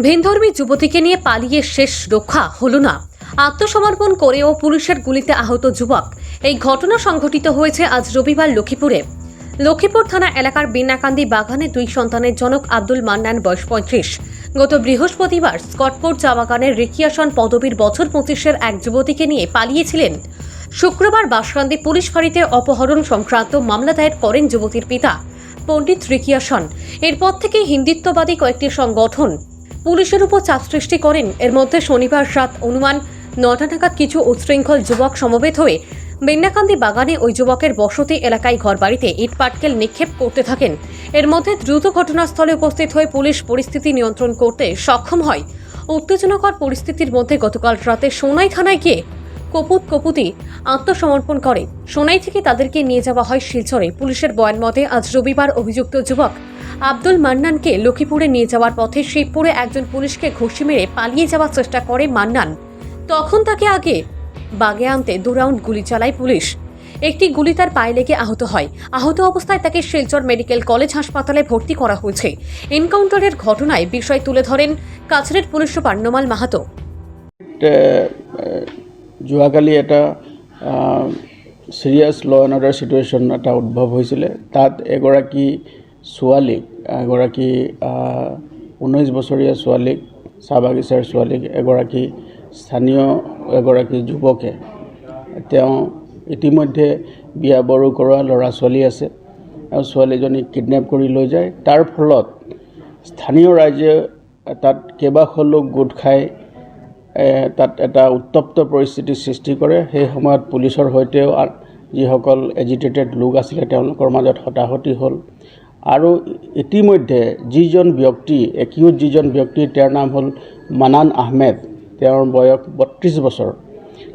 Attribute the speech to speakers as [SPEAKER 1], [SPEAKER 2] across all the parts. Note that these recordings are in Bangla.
[SPEAKER 1] ভিনধর্মী যুবতীকে নিয়ে পালিয়ে শেষ রক্ষা হলো না। আত্মসমর্পণ করেও পুলিশের গুলিতে আহত যুবক। এই ঘটনা সংঘটিত হয়েছে আজ রবিবার লক্ষ্মীপুরে। লক্ষ্মীপুর থানা এলাকার বিনাকান্দি বাগানে দুই সন্তানের জনক আব্দুল মান্নান, বয়স পঁয়ত্রিশ। গত বৃহস্পতিবার স্কটপোর্ট চা বাগানের রিকিয়াসন পদবীর বছর পঁচিশের এক যুবতীকে নিয়ে পালিয়েছিলেন। শুক্রবার বাসকান্দি পুলিশ ফাঁড়িতে অপহরণ সংক্রান্ত মামলা দায়ের করেন যুবতীর পিতা, পণ্ডিত রিকিয়াসন এরপর থেকে হিন্দিত্ববাদী কয়েকটি সংগঠন পুলিশের উপর চাপ সৃষ্টি করেন। এর মধ্যে শনিবার রাত অনুমান নটা নাগাদ কিছু উচ্ছৃঙ্খল যুবক সমবেত হয়ে বেন্নাকান্দি বাগানে ওই যুবকের বসতি এলাকায় ঘরবাড়িতে ইট পাটকেল নিক্ষেপ করতে থাকেন। এর মধ্যে দ্রুত ঘটনাস্থলে উপস্থিত হয়ে পুলিশ পরিস্থিতি নিয়ন্ত্রণ করতে সক্ষম হয়। উত্তেজনাকর পরিস্থিতির মধ্যে গতকাল রাতে সোনাই থানায় গিয়ে কপুত কপুতি আত্মসমর্পণ করে। সোনাই থেকে তাদেরকে নিয়ে যাওয়া হয় শিলচরে। পুলিশের বয়ান মতে, আজ রবিবার অভিযুক্ত যুবক আব্দুল মান্নানকে লক্ষ্মীপুরে নিয়ে যাওয়ার পথে শিবপুরে একজন পুলিশকে ঘুষি মেরে পালিয়ে যাওয়ার চেষ্টা করে মান্নান। তখন তাকে আগে বাগে আনতে দু রাউন্ড গুলি চালায় পুলিশ। একটি গুলি তার পায়ে লেগে আহত হয়। আহত অবস্থায় তাকে শিলচর মেডিকেল কলেজ হাসপাতালে ভর্তি করা হয়েছে। এনকাউন্টারের ঘটনায় বিষয় তুলে ধরেন কাছাড়ের পুলিশ সুপার নোমাল মাহাতো।
[SPEAKER 2] যোৱাকালি এটা serious law and order situation এটা উদ্ভৱ হৈছিলে তাত এগৰাকী ছোৱালীক এগৰাকী ঊনৈছ বছৰীয়া ছোৱালীক চাহ বাগিচাৰ ছোৱালীক এগৰাকী স্থানীয় এগৰাকী যুৱকে। তেওঁ ইতিমধ্যে বিয়া বাৰু কৰোৱা ল'ৰা ছোৱালী আছে আৰু ছোৱালীজনীক কিডনেপ কৰি লৈ যায়। তাৰ ফলত স্থানীয় ৰাইজে তাত কেইবাশ লোক গোট খাই তাত এটা উত্তপ্ত পৰিস্থিতিৰ সৃষ্টি কৰে। সেই সময়ত পুলিচৰ সৈতেও যিসকল এজিটেটেড লোক আছিলে তেওঁলোকৰ মাজত হতাহতি হ'ল। আৰু ইতিমধ্যে যিজন ব্যক্তি একিউট যিজন ব্যক্তি তেওঁৰ নাম হ'ল মানান আহমেদ। তেওঁৰ বয়স বত্ৰিছ বছৰ।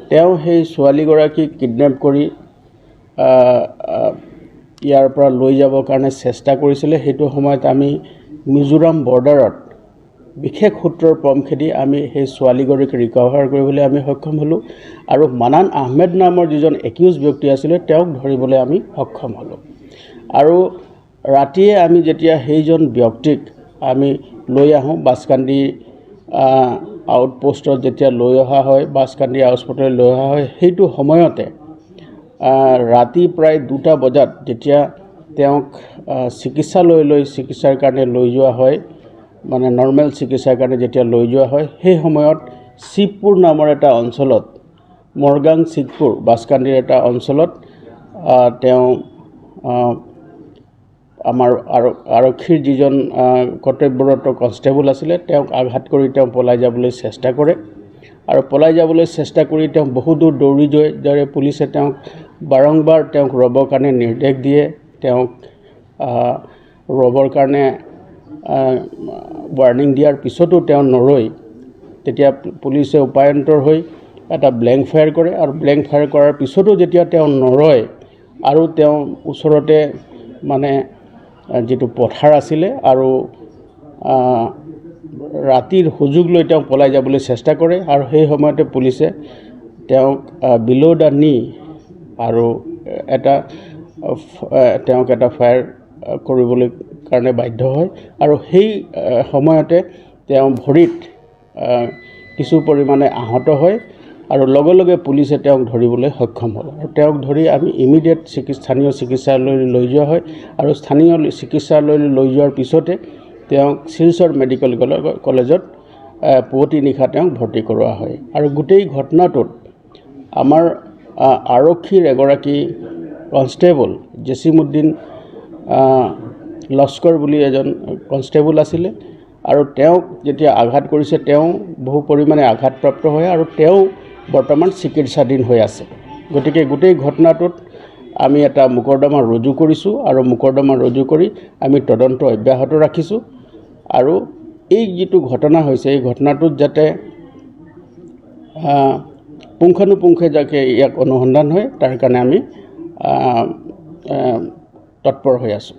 [SPEAKER 2] তেওঁ সেই ছোৱালীগৰাকীক কিডনেপ কৰি ইয়াৰ পৰা লৈ যাবৰ কাৰণে চেষ্টা কৰিছিলে। সেইটো সময়ত আমি মিজোৰাম বৰ্ডাৰত বিশেষ সূত্ৰৰ পম খেদি আমি সেই ছোৱালীগৰাকীক ৰিকভাৰ কৰিবলৈ আমি সক্ষম হ'লোঁ আৰু মানান আহমেদ নামৰ যিজন একিউজ ব্যক্তি আছিলে তেওঁক ধৰিবলৈ আমি সক্ষম হ'লোঁ। আৰু ৰাতিয়ে আমি যেতিয়া সেইজন ব্যক্তিক আমি লৈ আহোঁ বাছকান্দি আউটপোষ্টত যেতিয়া লৈ অহা হয় বাছকান্দি আউটপোষ্টলৈ লৈ অহা হয় সেইটো সময়তে ৰাতি প্ৰায় দুটা বজাত যেতিয়া তেওঁক চিকিৎসালয়লৈ চিকিৎসাৰ কাৰণে লৈ যোৱা হয় মানে নৰ্মেল চিকিৎসাৰ কাৰণে যেতিয়া লৈ যোৱা হয় সেই সময়ত শিৱপুৰ নামৰ এটা অঞ্চলত মৰগাং শিৱপুৰ বাছকান্দিৰ এটা অঞ্চলত তেওঁ আমাৰ আৰ, আৰক্ষীৰ যিজন কৰ্তব্যৰত কনষ্টেবল আছিলে, তেওঁক আঘাত কৰি তেওঁ পলাই যাবলৈ চেষ্টা কৰে। আৰু পলাই যাবলৈ চেষ্টা কৰি তেওঁ বহু দূৰ যায় দৰে পুলিচে তেওঁক বাৰম্বাৰ তেওঁক ৰ'বৰ কাৰণে নিৰ্দেশ দিয়ে। তেওঁক ৰ'বৰ কাৰণে ৱাৰ্ণিং দিয়াৰ পিছতো তেওঁ নৰৈ তেতিয়া পুলিচে উপায়ন্তৰ হৈ এটা ব্লেংক ফায়াৰ কৰে আৰু ব্লেংক ফায়াৰ কৰাৰ পিছতো যেতিয়া তেওঁ নৰয় আৰু তেওঁ ওচৰতে মানে যিটো পথাৰ আছিলে আৰু ৰাতিৰ সুযোগ লৈ তেওঁ পলাই যাবলৈ চেষ্টা কৰে আৰু সেই সময়তে পুলিচে তেওঁক বিল' দ্য নি আৰু এটা তেওঁক এটা ফায়াৰ কৰিবলৈ কাৰণে বাধ্য হয় আৰু সেই সময়তে তেওঁ ভৰিত কিছু পৰিমাণে আহত হয়। আৰু লগে লগে পুলিচে তেওঁক ধৰিবলৈ সক্ষম হ'ল। আৰু তেওঁক ধৰি আমি ইমিডিয়েট চিকিৎসা স্থানীয় চিকিৎসালয়লৈ লৈ যোৱা হয়। আৰু স্থানীয় চিকিৎসালয়লৈ লৈ যোৱাৰ পিছতে তেওঁক শিলচৰ মেডিকেল কলে- কলেজত পুৱতি নিশা তেওঁক ভৰ্তি কৰোৱা হয়। আৰু গোটেই ঘটনাটোত আমাৰ আৰক্ষীৰ এগৰাকী কনষ্টেবল জেচিমুদ্দিন লস্কৰ বুলি এজন কনষ্টেবল আছিলে। আৰু তেওঁক যেতিয়া আঘাত কৰিছে তেওঁ বহু পৰিমাণে আঘাতপ্ৰাপ্ত হয়। আৰু তেওঁ বৰ্তমান চিকিৎসাধীন হৈ আছে। গতিকে গোটেই ঘটনাটোত আমি এটা মোকৰ্দমা ৰুজু কৰিছোঁ আৰু মোকৰ্দমা ৰুজু কৰি আমি তদন্ত অব্যাহত ৰাখিছোঁ আৰু এই যিটো ঘটনা হৈছে, এই ঘটনাটোত যাতে পুংখানুপুংখে যাতে ইয়াক অনুসন্ধান হয়, তাৰ কাৰণে আমি তৎপৰ হৈ আছোঁ।